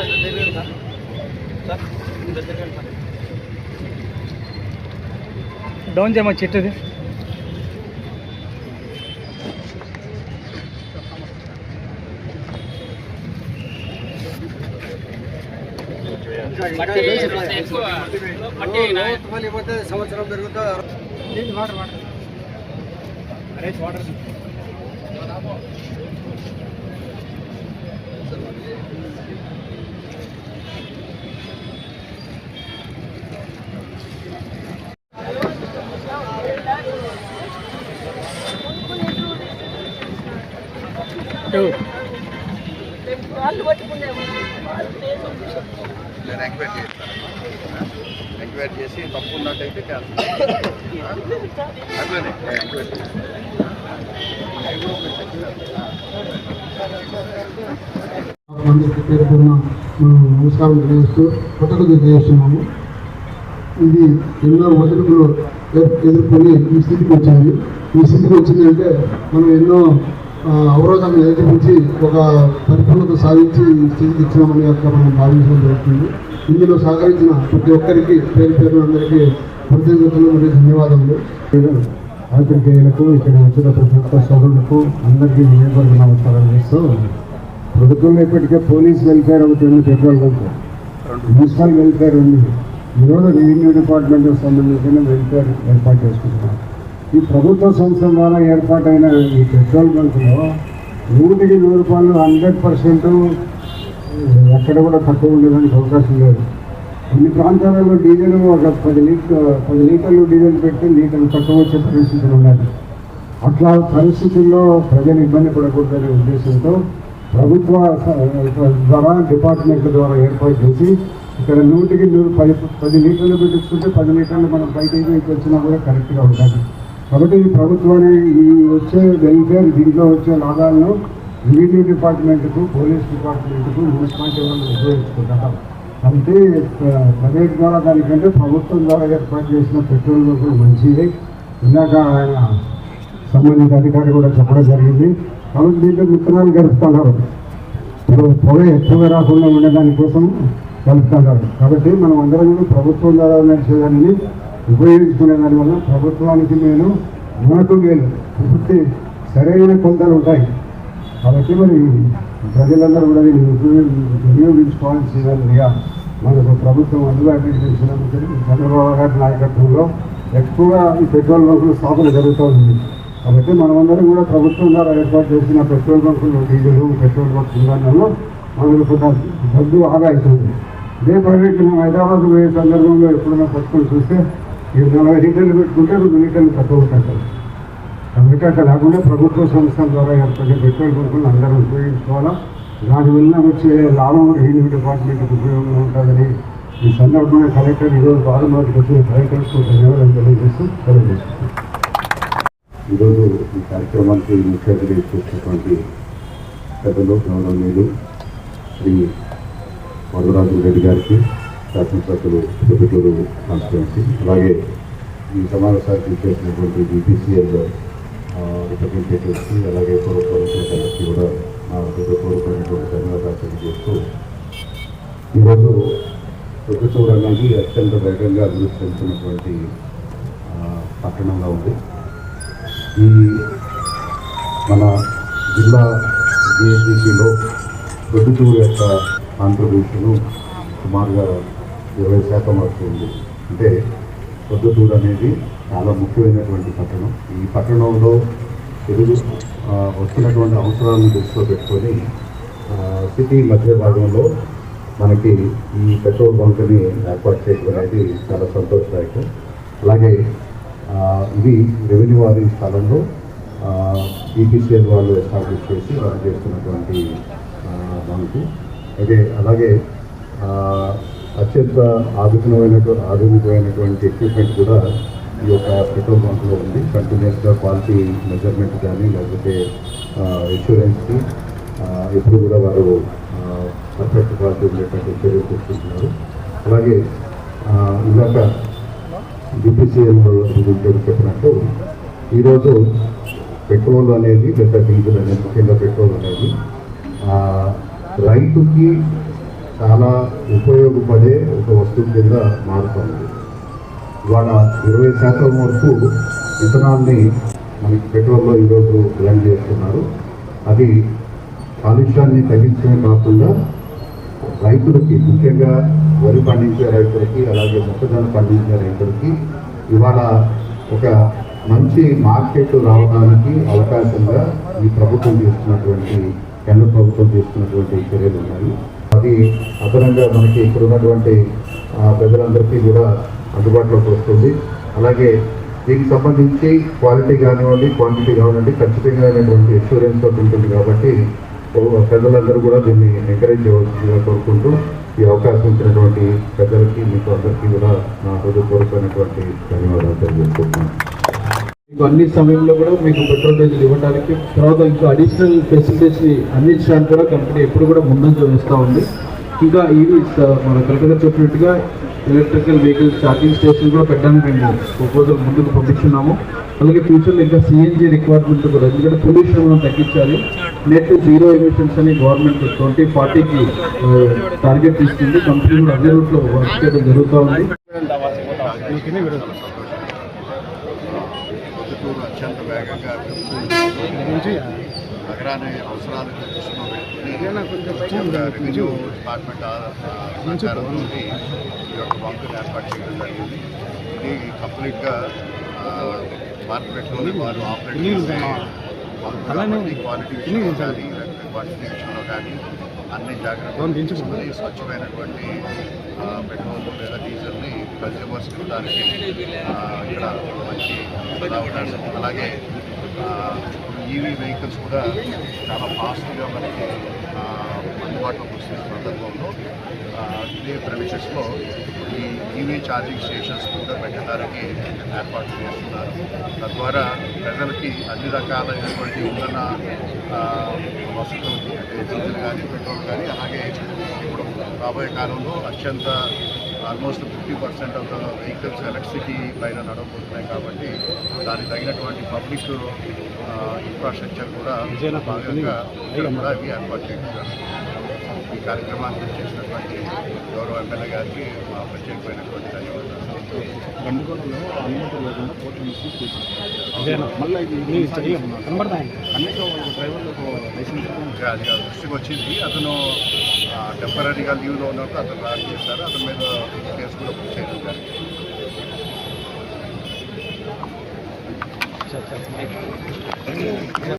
Sir తిరగండి sir sir sir down చేయమా చెట్టుది? సంవత్సరం పెరుగుతుంది వాటర్ వాటర్? అరే వాటర్. వాళ్ళు ఎంక్వైరీ ఎంక్వైరీ చేసి తప్పు ఉన్నట్టయితే అట్లనే. ఎంక్వైరీ అందరికీ పేరుకున్న మనం నమస్కారం తెలియజేస్తూ కృతజ్ఞత చేస్తున్నాము ఇది ఎన్నో ఒడిదుడుకులు ఎదుర్కొని ఈ స్థితికి వచ్చాయి ఈ స్థితికి వచ్చిందంటే మనం ఎన్నో అవరోధం అవరోధాలను ఒక పరిపూర్ణత సాధించి ఈ స్థితికి ఇచ్చినామని యొక్క మనం భావించడం జరుగుతుంది. ఇందులో సహకరించిన ప్రతి ఒక్కరికి పేరు పేరు అందరికీ కృతజ్ఞతలు మరియు ధన్యవాదములు ఆంధ్రకేయులకు ఇక్కడ వచ్చిన ప్రతి ఒక్క సోదరులకు అందరికీ వినియోగ నమస్కారం చేస్తూ ప్రభుత్వం ఇప్పటికే పోలీస్ వెల్ఫేర్ ఒకటి ఉంది పెట్రోల్ బంక్ మున్సిపల్ వెల్ఫేర్ ఉంది. ఈరోజు రెవెన్యూ డిపార్ట్మెంట్ సంబంధించిన వెల్ఫేర్ ఏర్పాటు చేసుకుంటున్నాం. ఈ ప్రభుత్వ సంస్థల ద్వారా ఏర్పాటైన ఈ పెట్రోల్ బంక్లో నూటికి నూరు రూపాయలు హండ్రెడ్ పర్సెంట్ ఎక్కడ కూడా తక్కువ ఉండేదానికి అవకాశం లేదు. కొన్ని ప్రాంతాలలో డీజిల్ ఒక పది లీటర్ పది లీటర్లు డీజిల్ పెట్టి లీటర్లు తక్కువ వచ్చే పరిస్థితులు ఉన్నాయి. అట్లా పరిస్థితుల్లో ప్రజలు ఇబ్బంది పడకూడదనే ఉద్దేశంతో ప్రభుత్వ ద్వారా డిపార్ట్మెంట్ ద్వారా ఏర్పాటు చేసి ఇక్కడ నూటికి నూరు పది పది లీటర్లు పెట్టించుకుంటే పది లీటర్లు మనం బయటకి వచ్చినా కూడా కరెక్ట్గా ఉంటుంది కాబట్టి ఈ ప్రభుత్వాన్ని ఈ వచ్చే వెల్ఫేర్ దీంట్లో వచ్చే లాభాలను రెవెన్యూ డిపార్ట్మెంట్కు పోలీస్ డిపార్ట్మెంట్కు మున్సిపాలిటీ వాళ్ళు ఉపయోగించుకుంటారు అంటే ప్రైవేట్ ద్వారా దానికంటే ప్రభుత్వం ద్వారా ఏర్పాటు చేసిన పెట్రోల్ బంకులు మంచిది ఇందాక ఆయన సంబంధిత అధికారి కూడా చెప్పడం జరిగింది. కాబట్టి దీంట్లో విత్తనాలు గడుపుతున్నారు ఇప్పుడు పొగ ఎక్కువగా రాకుండా ఉండేదానికోసం కలుపుతున్నారు కాబట్టి మనం అందరం కూడా ప్రభుత్వం ద్వారా నడిచేదాన్ని ఉపయోగించుకునే దానివల్ల ప్రభుత్వానికి నేను మనకు మేలు. పూర్తి సరైన కొందరు ఉంటాయి. కాబట్టి మరి ప్రజలందరూ కూడా దీన్ని వినియోగించుకోవాల్సిందిగా మనకు ప్రభుత్వం అందుబాటులో చేసినందుకు చంద్రబాబు గారి నాయకత్వంలో ఎక్కువగా ఈ పెట్రోల్ బంకులు స్థాపన జరుగుతూ ఉంది. కాబట్టి మనమందరం కూడా ప్రభుత్వం ద్వారా ఏర్పాటు చేసిన పెట్రోల్ బంకులు డీజిల్ పెట్రోల్ బంక్ ఇంధనంలో మనకు కొంత డబ్బు ఆదా అవుతుంది ఇదే ప్రైవేట్ మనం హైదరాబాద్ పోయే సందర్భంలో ఎప్పుడైనా పట్టుకొని చూస్తే మీరు నలభై లీటర్లు పెట్టుకుంటే రెండు లీటర్లు తక్కువ ఉంటుంది కాబట్టి అట్లా కాకుండా ప్రభుత్వ సంస్థల ద్వారా ఏర్పడే పెట్రోల్ పంపులను అందరం ఉపయోగించుకోవాలా? దానివల్ల వచ్చే లాభం రెవెన్యూ డిపార్ట్మెంట్కి ఉపయోగంగా ఉంటుందని ఈ సందర్భంగా కలెక్టర్ ఈరోజు బాధమాటికి వచ్చిన కలెక్టర్స్కు ధన్యవాదాలు తెలియజేస్తూ తెలియజేస్తున్నాను ఈరోజు ఈ కార్యక్రమానికి ముఖ్య అతిథి చేసినటువంటి పెద్దలు గౌరవనీయులు శ్రీ వరదరాజు రెడ్డి గారికి శాసనసభ్యులు ప్రభుత్వ కాన్స్టిట్యున్సీ అలాగే ఈ సమావేశానికి చేసినటువంటి బీపీసీఎల్ రిప్రజెంటేటివ్స్కి అలాగే ప్రభుత్వ కూడా నా హృదయపూర్వకమైనటువంటి ధన్యవాదాలు తెలియజేస్తూ ఈరోజు ప్రభుత్వం అనేది అత్యంత వేగంగా అభివృద్ధి చెందుతున్నటువంటి పట్టణంగా ఉంది. ఈ మన జిల్లా జిఎస్డిసిలో ప్రొద్దుటూరు యొక్క కాంట్రిబ్యూషను సుమారుగా ఇరవై శాతం వరకు ఉంది. అంటే పొద్దుటూరు అనేది చాలా ముఖ్యమైనటువంటి పట్టణం. ఈ పట్టణంలో తెలుగు వస్తున్నటువంటి అవసరాలను దృష్టిలో పెట్టుకొని సిటీ మధ్య భాగంలో మనకి ఈ పెట్రోల్ బంక్ని ఏర్పాటు చేయడం అనేది చాలా సంతోషదాయకం. అలాగే ఇది రెవెన్యూ వారి స్థలంలో ఈపీసీఎల్ వాళ్ళు ఎస్టాబ్లిష్ చేసి వాళ్ళు చేస్తున్నటువంటి ఆ, బంకు. అయితే అలాగే అత్యంత ఆధునికమైనటువంటి ఆధునికమైనటువంటి ఎక్విప్మెంట్ కూడా ఈ యొక్క పెట్రోల్ బంక్లో ఉంది. కంటిన్యూస్గా క్వాలిటీ మెజర్మెంట్ కానీ లేకపోతే ఇన్సూరెన్స్కి ఎప్పుడు కూడా వారు పర్ఫెక్ట్ క్వాలిటీ ఉండేటువంటి చర్యలు తీసుకుంటున్నారు. అలాగే ఆ, ఇందాక డిపిసిఎల్ చెప్పినట్టు ఈరోజు పెట్రోల్ అనేది లేదా డీజిల్ అనేది ముఖ్యంగా పెట్రోల్ అనేది రైతుకి చాలా ఉపయోగపడే ఒక వస్తువు కింద మారుతుంది. ఇవాళ ఇరవై శాతం వరకు ఇథనాల్ని మనకి పెట్రోల్లో ఈరోజు బ్లెండ్ చేస్తున్నారు. అది కాలుష్యాన్ని తగ్గించడమే కాకుండా రైతులకి ముఖ్యంగా వరి పండించే రైతులకి అలాగే మొక్కజొన్న పండించే రైతులకి ఇవాళ ఒక మంచి మార్కెట్ రావడానికి అవకాశంగా ఈ ప్రభుత్వం చేస్తున్నటువంటి కేంద్ర ప్రభుత్వం చేస్తున్నటువంటి చర్యలు ఉన్నాయి. అది అదనంగా మనకి ఇక్కడ ఉన్నటువంటి ప్రజలందరికీ కూడా అందుబాటులోకి వస్తుంది. అలాగే దీనికి సంబంధించి క్వాలిటీ కానివ్వండి క్వాంటిటీ కానివ్వండి ఖచ్చితంగా అయినటువంటి ఎష్యూరెన్స్ తోటి ఉంటుంది కాబట్టి ప్రజలందరూ కూడా దీన్ని ఎంకరేజ్ చేయవలసిందిగా కోరుకుంటూ ఈ అవకాశం ఇచ్చినటువంటి పెద్దలకి మీకు అందరికీ కూడా నా హృదయపూర్వకమైనటువంటి ధన్యవాదాలు తెలియజేసుకుంటున్నాను. అన్ని సమయంలో కూడా మీకు పెట్రోల్ డీజిల్ ఇవ్వడానికి తర్వాత ఇంకా అడిషనల్ ఫెసిలిటీస్ని అందించడానికి కూడా కంపెనీ ఎప్పుడు కూడా ముందంజ వేస్తూ ఉంది. ఇంకా ఇవి మన కలెక్టర్ చెప్పినట్టుగా ఎలక్ట్రికల్ వెహికల్ ఛార్జింగ్ స్టేషన్ కూడా పెట్టడానికి మేము ప్రపోజల్ ముందుకు పంపిస్తున్నాము అలాగే ఫ్యూచర్లో ఇంకా సిఎన్జి రిక్వైర్మెంట్ కూడా ఎందుకంటే పొల్యూషన్ మనం తగ్గించాలి. నెట్ జీరో ఎమిషన్స్ అని గవర్నమెంట్ ట్వంటీ ఫార్టీకి టార్గెట్ తీసుకుంది కంపెనీ కూడా అదే రూట్లో వర్క్ చేయడం జరుగుతూ ఉంది. పొద్దుటూరు అత్యంత వేగంగా అభివృద్ధి నగరాన్ని అవసరాలకు దృష్టిలో పెట్టుకుని రెవెన్యూ డిపార్ట్మెంట్ సహకారంతో ఈ యొక్క బంకుని ఏర్పాటు చేయడం జరిగింది. ఇది కంప్లీట్గా మార్కెట్లోనే వారు ఆపరేట్ చేసే క్వాలిటీ విషయంలో కానీ క్వాంటిటీ విషయంలో కానీ అన్ని జాగ్రత్తలు స్వచ్ఛమైనటువంటి పెట్రోల్ లేదా డీజిల్ని కన్జ్యూమర్స్కి ఇక్కడ మంచి ఉంటాడు అలాగే ఈవీ వెహికల్స్ కూడా చాలా ఫాస్ట్గా మనకి అందుబాటులోకి వస్తున్న సందర్భంలో ఆ, ఇదే ఈ ఈవీ ఛార్జింగ్ స్టేషన్స్ కూడా పెట్టడానికి ఏర్పాటు చేస్తున్నారు. తద్వారా ప్రజలకి అన్ని రకాలైనటువంటి ఇంధన వసతులు అంటే డీజిల్ కానీ పెట్రోల్ కానీ అలాగే ఇప్పుడు రాబోయే కాలంలో అత్యంత almost fifty percent of the vehicles electricity పైన నడవబోతున్నాయి కాబట్టి దానికి తగినటువంటి పబ్లిక్ ఇన్ఫ్రాస్ట్రక్చర్ కూడా భాగంగా కూడా అవి ఏర్పాటు జరుగుతుంది. ఈ కార్యక్రమానికి చేసినటువంటి గౌరవ ఎమ్మెల్యే గారికి మా ప్రత్యేకమైనటువంటి ధన్యవాదాలు. మళ్ళీ డ్రైవర్లకు దృష్టికి వచ్చింది. అతను టెంపరీగా లీవ్లో ఉన్నప్పుడు అతను రాజీ చేశారు. అతని మీద కేసు కూడా బుక్ చేయడం జరిగింది.